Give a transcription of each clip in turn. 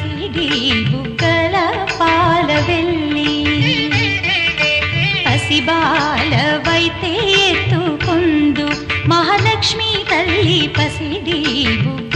CD బుగ్గల పాల వెళ్ళి పసిబాలవైతే ఎత్తుకుందు మహాలక్ష్మి తల్లి పసిడి బుగ్గ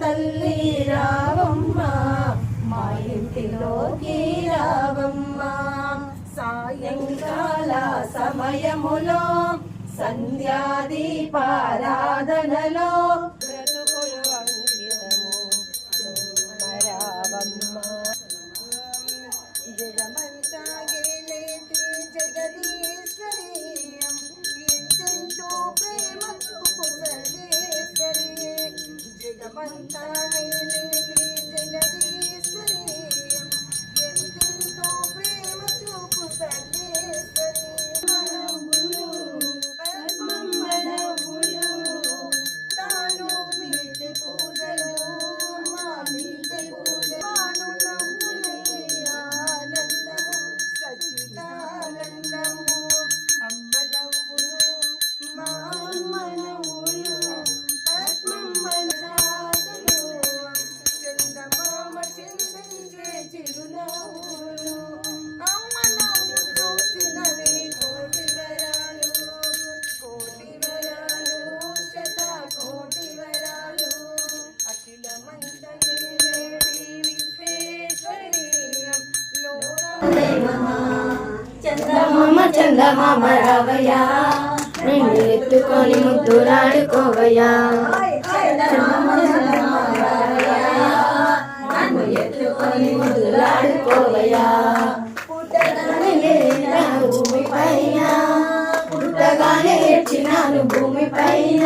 తల్లి రావమ్మ మా ఇంటిలోకి రావమ్మ. సాయంకాల సమయములో సంధ్యాదీపారాధనలో cantar. చందమామ చందమామ రావయ్యా. నిన్ను ఎత్తుకొని ముద్దులాడుకోవయ్యా. ఏడ్చినాను భూమి పైన.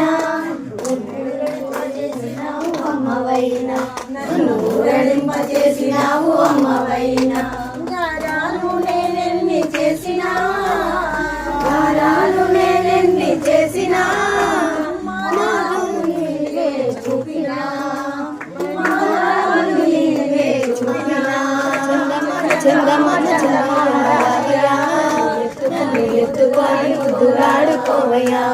అమ్మవైనా నన్ను ఊరడింప చేసినావు అమ్మవైనా చందమామ